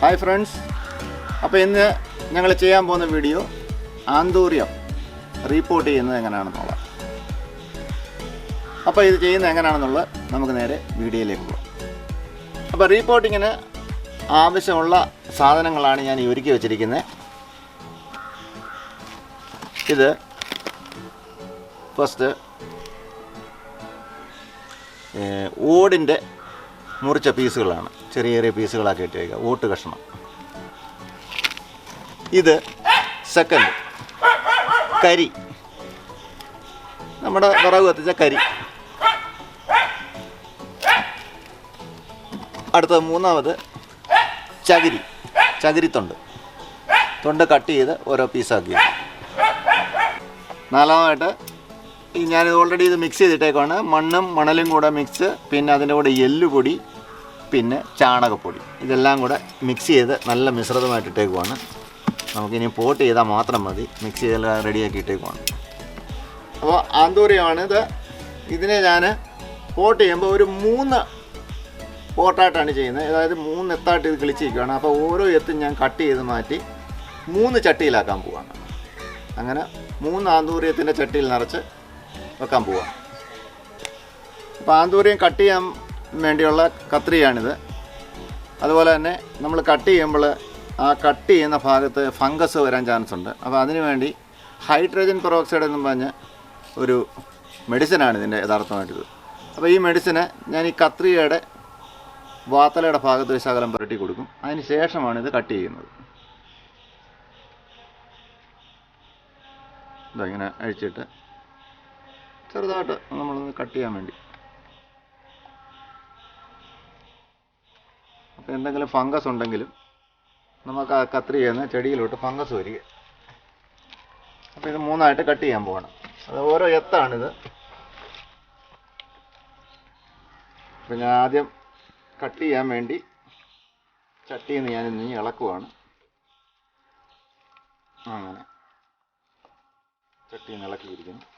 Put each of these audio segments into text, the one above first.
Hi friends അപ്പോൾ ഇന്ന് ഞങ്ങൾ ചെയ്യാൻ പോകുന്ന വീഡിയോ ആന്തൂര്യം റിപ്പോർട്ട് ചെയ്യുന്നത് എങ്ങനെയാണെന്നുള്ളത് അപ്പോൾ ഇത് ചെയ്യുന്നത് എങ്ങനെയാണെന്നുള്ളത് നമുക്ക് നേരെ വീഡിയോയിലേക്ക് പോകാം. അപ്പോൾ റീപ്പോർട്ടിങ്ങിന് ആവശ്യമുള്ള സാധനങ്ങളാണ് ഞാൻ ഒരുക്കി വെച്ചിരിക്കുന്നത് ഇത് ഫസ്റ്റ് ഓടിന്റെ മുറിച്ച പീസുകളാണ് ചെറിയ ചെറിയ പീസുകളാക്കി ഇട്ടേക്കുക. ഓട്ട് കഷ്ണം. ഇത് സെക്കൻഡ് കരി. നമ്മുടെ വിറക് കത്തിച്ച കരി. അടുത്തത് മൂന്നാമത് ചകിരി. ചകിരിത്തൊണ്ട്. തൊണ്ട് കട്ട് ചെയ്ത് ഓരോ പീസാക്കി. നാലാമതായിട്ട് ഞാനിത് ഓൾറെഡി ഇത് മിക്സ് ചെയ്തിട്ടേക്കാണ് മണ്ണും മണലും കൂടെ മിക്സ് പിന്നെ അതിന്റെ കൂടെ എല്ലുപൊടി പിന്നെ ചാണകപ്പൊടി. ഇതെല്ലാം കൂടെ മിക്സ് ചെയ്ത് നല്ല മിശ്രിതമായിട്ട് ഇട്ടേക്കുവാണ്. നമുക്കിനി പോട്ട് ചെയ്താൽ മാത്രം മതി. മിക്സ് ചെയ്തെല്ലാം റെഡിയാക്കി ഇട്ടേക്കുവാണ്. അപ്പോൾ ആന്തൂരിയാണ് ഇത്. ഇതിനെ ഞാൻ പോട്ട് ചെയ്യുമ്പോൾ ഒരു മൂന്ന് പോട്ടായിട്ടാണ് ചെയ്യുന്നത്. അതായത് മൂന്ന് എത്തായിട്ട് ഇത് കിളിച്ചിരിക്കുകയാണ് അപ്പോൾ ഓരോ എത്തും ഞാൻ കട്ട് ചെയ്ത് മാറ്റി മൂന്ന് ചട്ടിയിലാക്കാൻ പോവാണ്. അങ്ങനെ മൂന്ന് ആന്തൂര്യത്തിന്റെ ചട്ടിയിൽ നിറച്ച് വെക്കാൻ പോവാം അപ്പോൾ ആന്തൂര്യം കട്ട് ചെയ്യാൻ വേണ്ടിയുള്ള കത്രിയാണിത്. അതുപോലെ തന്നെ നമ്മൾ കട്ട് ചെയ്യുമ്പോൾ ആ കട്ട് ചെയ്യുന്ന ഭാഗത്ത് ഫംഗസ് വരാൻ ചാൻസ് ഉണ്ട്. അപ്പോൾ അതിനു വേണ്ടി ഹൈഡ്രജൻ പെറോക്സൈഡ് എന്ന് പറഞ്ഞ് ഒരു മെഡിസിനാണ് ഇതിന്റെ യഥാർത്ഥമായിട്ടത് അപ്പോൾ ഈ മെഡിസിന് ഞാൻ ഈ കത്രികയുടെ വാത്തലയുടെ ഭാഗത്ത് ഒരു പുരട്ടി കൊടുക്കും. അതിന് ശേഷമാണ് ഇത് കട്ട് ചെയ്യുന്നത്. ഇതങ്ങനെ അഴിച്ചിട്ട് ചെറുതായിട്ട് നമ്മളൊന്ന് കട്ട് ചെയ്യാൻ വേണ്ടി എന്തെങ്കിലും ഫംഗസ് ഉണ്ടെങ്കിലും നമുക്ക് ആ കത്രി ചെയ്യുന്ന ചെടിയിലോട്ട് ഫംഗസ് വരിക. അപ്പോൾ ഇത് മൂന്നായിട്ട് കട്ട് ചെയ്യാൻ പോകണം അത് ഓരോ എത്താണിത്. അപ്പം ഞാൻ ആദ്യം കട്ട് ചെയ്യാൻ വേണ്ടി ചട്ടിയിൽ നിന്ന് ഞാൻ നീ ഇളക്കുവാണ്. അങ്ങനെ. ചട്ടി നിന്ന് ഇളക്കിയിരിക്കുന്നു.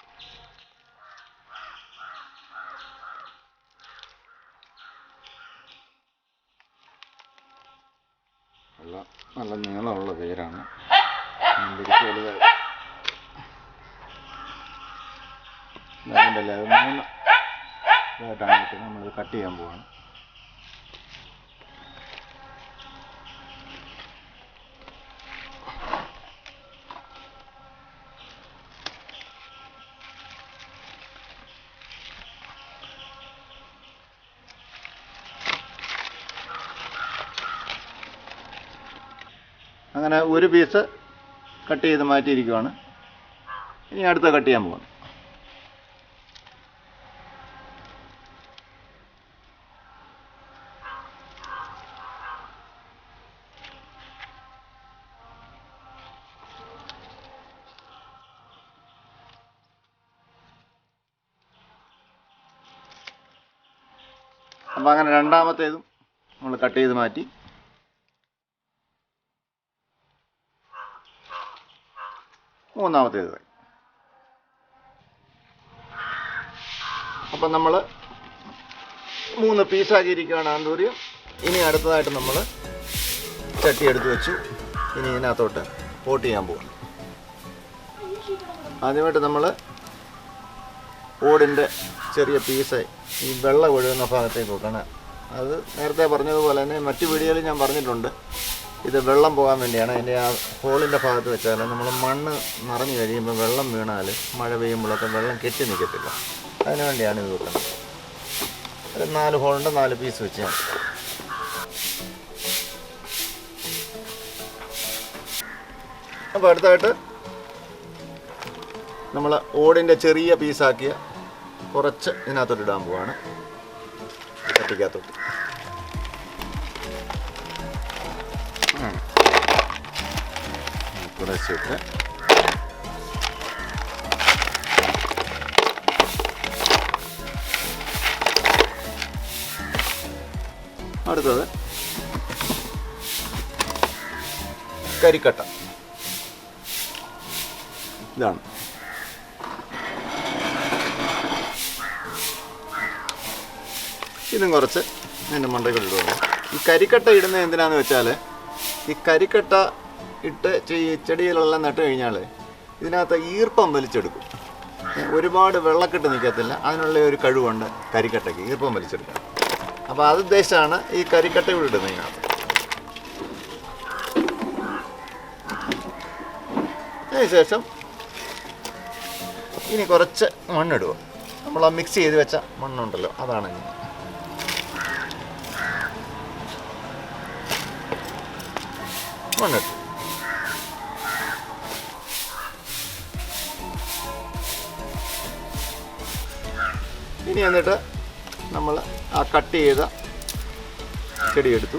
നല്ല നല്ല നീളമുള്ള വേരാണ് പിടിച്ച് വലുതായി അതുകൊണ്ടല്ലേ അത് മൂന്ന് ഇതായിട്ടാണ് കിട്ടുന്നത് കട്ട് ചെയ്യാൻ പോവാണ്. അങ്ങനെ ഒരു പീസ് കട്ട് ചെയ്ത് മാറ്റിയിരിക്കുവാണ്. ഇനി അടുത്ത കട്ട് ചെയ്യാൻ പോകുന്നു അപ്പം അങ്ങനെ രണ്ടാമത്തേതും നമ്മൾ കട്ട് ചെയ്ത് മാറ്റി. മൂന്നാമത്തേത്. അപ്പം നമ്മൾ മൂന്ന് പീസാക്കിയിരിക്കുകയാണ് ആന്തൂരിയും. ഇനി അടുത്തതായിട്ട് നമ്മൾ ചട്ടി എടുത്ത് വെച്ചു. ഇനി ഇതിനകത്തോട്ട് പോട്ട് ചെയ്യാൻ പോകും ആദ്യമായിട്ട് നമ്മൾ ഓടിന്റെ ചെറിയ പീസ് ഈ വെള്ളം ഒഴുകുന്ന ഭാഗത്തേക്ക് വെക്കണം. അത് നേരത്തെ പറഞ്ഞതുപോലെ തന്നെ മറ്റു വീഡിയോയിൽ ഞാൻ പറഞ്ഞിട്ടുണ്ട്. ഇത് വെള്ളം പോകാൻ വേണ്ടിയാണ് അതിന്റെ ആ ഹോളിന്റെ ഭാഗത്ത് വെച്ചാൽ നമ്മൾ മണ്ണ് നിറഞ്ഞു കഴിയുമ്പോൾ വെള്ളം വീണാൽ മഴ പെയ്യുമ്പോഴൊക്കെ വെള്ളം കെട്ടി നിൽക്കത്തില്ല. അതിനു വേണ്ടിയാണ് ഇത് വെക്കുന്നത്. ഒരു നാല് ഹോളിന്റെ നാല് പീസ് വെച്ച് ഞാൻ അപ്പോൾ അടുത്തായിട്ട് നമ്മൾ ഓടിന്റെ ചെറിയ പീസാക്കിയ കുറച്ച് ഇതിനകത്തോട്ട് ഇടാൻ പോവാണ്. ചട്ടിക്കകത്തോട്ട് കുറച്ചിട്ട് അടുത്തത്. കരിക്കട്ട. ഇതാണ്. ഇതും കുറച്ച് അതിന്റെ മണ്ടയ്ക്ക് ഈ കരിക്കട്ട ഇടുന്നത് എന്തിനാന്ന് വെച്ചാൽ ഈ കരിക്കട്ട ഇട്ട് ചെടിയിലെല്ലാം നട്ട് കഴിഞ്ഞാൽ ഇതിനകത്ത് ഈർപ്പം വലിച്ചെടുക്കും. ഒരുപാട് വെള്ളക്കെട്ട് നിൽക്കത്തില്ല. അതിനുള്ള ഒരു കഴിവുണ്ട് കരിക്കട്ടയ്ക്ക് ഈർപ്പം വലിച്ചെടുക്കാൻ. അപ്പോൾ അത് ഉദ്ദേശമാണ് ഈ കരിക്കട്ട ഇവിടെ ഇടുന്നത് ഇതിനകത്ത്. അതിനുശേഷം ഇനി കുറച്ച് മണ്ണിടുക. നമ്മൾ ആ മിക്സ് ചെയ്ത് വെച്ച മണ്ണുണ്ടല്ലോ അതാണ്. മണ്ണിട്ടു ഇനി എന്നിട്ട് നമ്മൾ ആ കട്ട് ചെയ്ത ചെടി എടുത്തു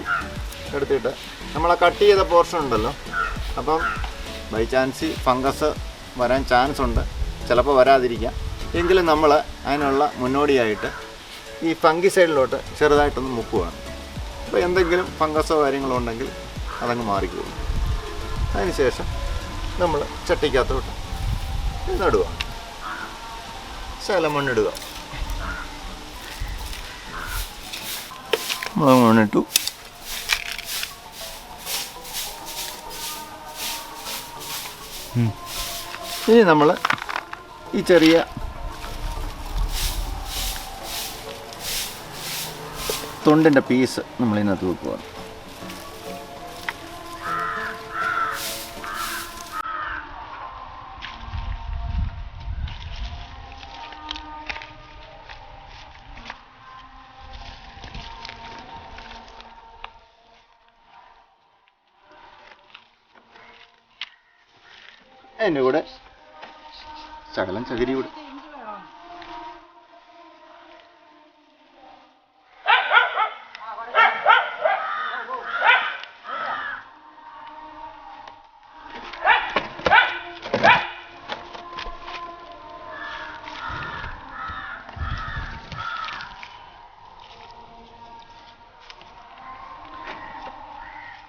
എടുത്തിട്ട് നമ്മൾ ആ കട്ട് ചെയ്ത പോർഷൻ ഉണ്ടല്ലോ. അപ്പം ബൈ ചാൻസ് ഫംഗസ് വരാൻ ചാൻസ് ഉണ്ട്. ചിലപ്പോൾ വരാതിരിക്കാം. എങ്കിലും നമ്മൾ അതിനുള്ള മുന്നോടിയായിട്ട് ഈ ഫംഗി സൈഡിലോട്ട് ചെറുതായിട്ടൊന്ന് മുക്കുവാണ്. അപ്പോൾ എന്തെങ്കിലും ഫംഗസോ കാര്യങ്ങളോ ഉണ്ടെങ്കിൽ അതങ്ങ് മാറിക്കോളും. അതിനുശേഷം നമ്മൾ ചട്ടിക്കകത്തോട്ട് നടുക ശകലം നമ്മൾ മണ്ണിട്ടു ഇനി നമ്മൾ ഈ ചെറിയ തൊണ്ടിന്റെ പീസ് നമ്മളിതിനകത്ത് വെക്കുകയാണ് അതിന്റെ കൂടെ. ശകലം ചകിരി കൂടെ.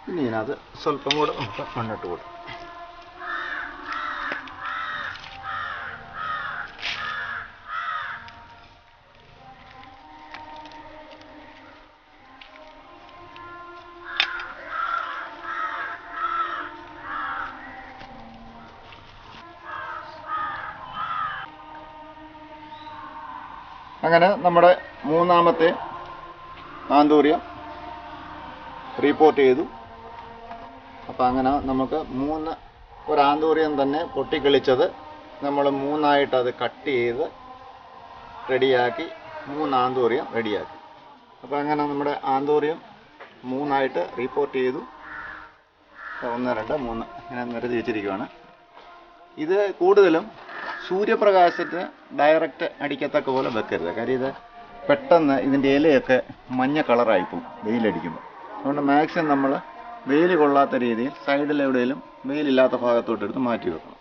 ഇനി ഇതിനകത്ത് സ്വല്പം കൂടെ നമുക്ക് മണ്ണിട്ട് കൊടുക്കും അങ്ങനെ നമ്മുടെ മൂന്നാമത്തെ ആന്തൂര്യം റിപ്പോർട്ട് ചെയ്തു. അപ്പോൾ അങ്ങനെ നമുക്ക് മൂന്ന് ഒരു ആന്തൂര്യം തന്നെ പൊട്ടിക്കിളിച്ചത് നമ്മൾ മൂന്നായിട്ട് അത് കട്ട് ചെയ്ത് റെഡിയാക്കി മൂന്ന് ആന്തൂര്യം റെഡിയാക്കി അപ്പോൾ അങ്ങനെ നമ്മുടെ ആന്തൂര്യം മൂന്നായിട്ട് റിപ്പോർട്ട് ചെയ്തു. ഒന്ന് രണ്ട് മൂന്ന് ഇങ്ങനെ നിരത്തി വെച്ചിരിക്കുകയാണ് ഇത് കൂടുതലും സൂര്യപ്രകാശത്തിന് ഡയറക്റ്റ് അടിക്കത്തക്ക പോലെ വെക്കരുത്. കാര്യം ഇത് പെട്ടെന്ന് ഇതിന്റെ ഇലയൊക്കെ മഞ്ഞ കളറായി പോകും വെയിലടിക്കുമ്പോൾ അതുകൊണ്ട് മാക്സിമം നമ്മൾ വെയിൽ കൊള്ളാത്ത രീതിയിൽ സൈഡിൽ വെയിലില്ലാത്ത ഭാഗത്തോട്ട് എടുത്ത് മാറ്റി വെക്കണം.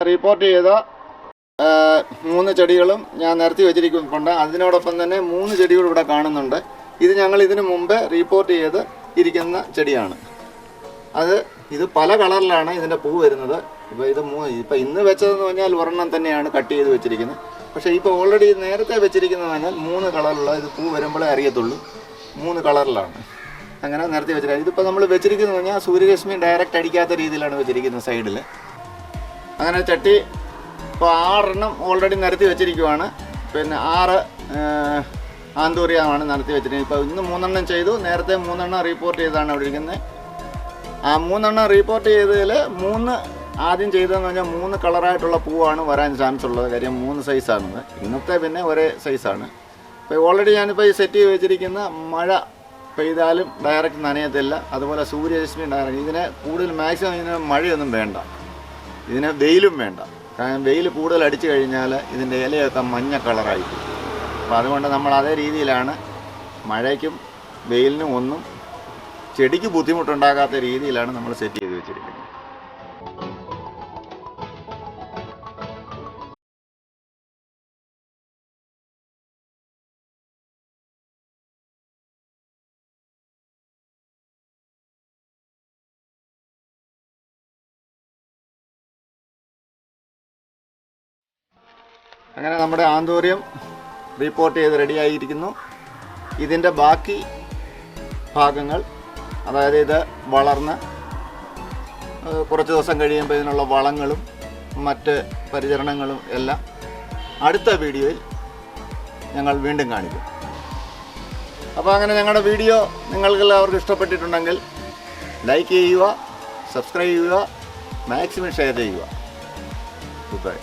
റിപ്പോർട്ട് ചെയ്ത മൂന്ന് ചെടികളും ഞാൻ നിരത്തി വെച്ചിരിക്കുന്നുണ്ട്. അതിനോടൊപ്പം തന്നെ മൂന്ന് ചെടികൾ ഇവിടെ കാണുന്നുണ്ട്. ഇത് ഞങ്ങൾ ഇതിനു മുമ്പേ റിപ്പോർട്ട് ചെയ്ത് ഇരിക്കുന്ന ചെടിയാണ്. അത് ഇത് പല കളറിലാണ് ഇതിന്റെ പൂ വരുന്നത്. ഇപ്പോൾ ഇത് മൂ ഇപ്പോൾ ഇന്ന് വെച്ചതെന്ന് പറഞ്ഞാൽ ഒരെണ്ണം തന്നെയാണ് കട്ട് ചെയ്ത് വെച്ചിരിക്കുന്നത്. പക്ഷേ ഇപ്പോൾ ഓൾറെഡി നേരത്തെ വെച്ചിരിക്കുന്നത് പറഞ്ഞാൽ മൂന്ന് കളറുള്ള ഇത് പൂ വരുമ്പോഴേ അറിയത്തുള്ളൂ. മൂന്ന് കളറിലാണ്. അങ്ങനെ നിരത്തി വെച്ചിരിക്കുന്നത്. ഇതിപ്പോൾ നമ്മൾ വെച്ചിരിക്കുന്നത് പറഞ്ഞാൽ സൂര്യരശ്മി ഡയറക്റ്റ് അടിക്കാത്ത രീതിയിലാണ് വെച്ചിരിക്കുന്നത് സൈഡിൽ അങ്ങനെ ചട്ടി ഇപ്പോൾ ആറെണ്ണം ഓൾറെഡി നിരത്തി വെച്ചിരിക്കുവാണ്. പിന്നെ ആറ് ആന്തൂരിയാണ് നിരത്തി വെച്ചിരിക്കുന്നത്. ഇപ്പോൾ ഇന്ന് മൂന്നെണ്ണം ചെയ്തു. നേരത്തെ മൂന്നെണ്ണം റിപ്പോർട്ട് ചെയ്താണ് അവിടെ ഇരിക്കുന്നത് ആ മൂന്നെണ്ണം റിപ്പോർട്ട് ചെയ്തതിൽ മൂന്ന് ആദ്യം ചെയ്തതെന്ന് പറഞ്ഞാൽ മൂന്ന് കളറായിട്ടുള്ള പൂവാണ് വരാൻ ചാൻസ് ഉള്ളത്. കാര്യം മൂന്ന് സൈസാണത് ഇന്നത്തെ പിന്നെ ഒരേ സൈസാണ് ഇപ്പോൾ ഓൾറെഡി ഞാനിപ്പോൾ ഈ സെറ്റ് ചെയ്ത് വെച്ചിരിക്കുന്ന മഴ പെയ്താലും ഡയറക്റ്റ് നനയത്തില്ല. അതുപോലെ സൂര്യരശ്മി ഡയറക്റ്റ് ഇതിനെ കൂടുതൽ മാക്സിമം ഇതിന് മഴയൊന്നും വേണ്ട. ഇതിന് വെയിലും വേണ്ട. കാരണം വെയിൽ കൂടുതൽ അടിച്ചു കഴിഞ്ഞാൽ ഇതിന്റെ ഇലയൊക്കെ മഞ്ഞ കളറായി അപ്പോൾ അതുകൊണ്ട് നമ്മൾ അതേ രീതിയിലാണ് മഴയ്ക്കും വെയിലിനും ഒന്നും ചെടിക്ക് ബുദ്ധിമുട്ടുണ്ടാകാത്ത രീതിയിലാണ് നമ്മൾ സെറ്റ് ചെയ്ത് വെച്ചിരിക്കുന്നത്. അങ്ങനെ നമ്മുടെ ആന്തൂര്യം റിപ്പോർട്ട് ചെയ്ത് റെഡിയായിരിക്കുന്നു ഇതിന്റെ ബാക്കി ഭാഗങ്ങൾ അതായത് ഇത് വളർന്ന് കുറച്ച് ദിവസം കഴിയുമ്പോൾ ഇതിനുള്ള വളങ്ങളും മറ്റ് പരിചരണങ്ങളും എല്ലാം അടുത്ത വീഡിയോയിൽ ഞങ്ങൾ വീണ്ടും കാണിക്കും. അപ്പോൾ അങ്ങനെ ഞങ്ങളുടെ വീഡിയോ നിങ്ങൾക്ക് എല്ലാവർക്കും ഇഷ്ടപ്പെട്ടിട്ടുണ്ടെങ്കിൽ ലൈക്ക് ചെയ്യുക സബ്സ്ക്രൈബ് ചെയ്യുക മാക്സിമം ഷെയർ ചെയ്യുക. Good bye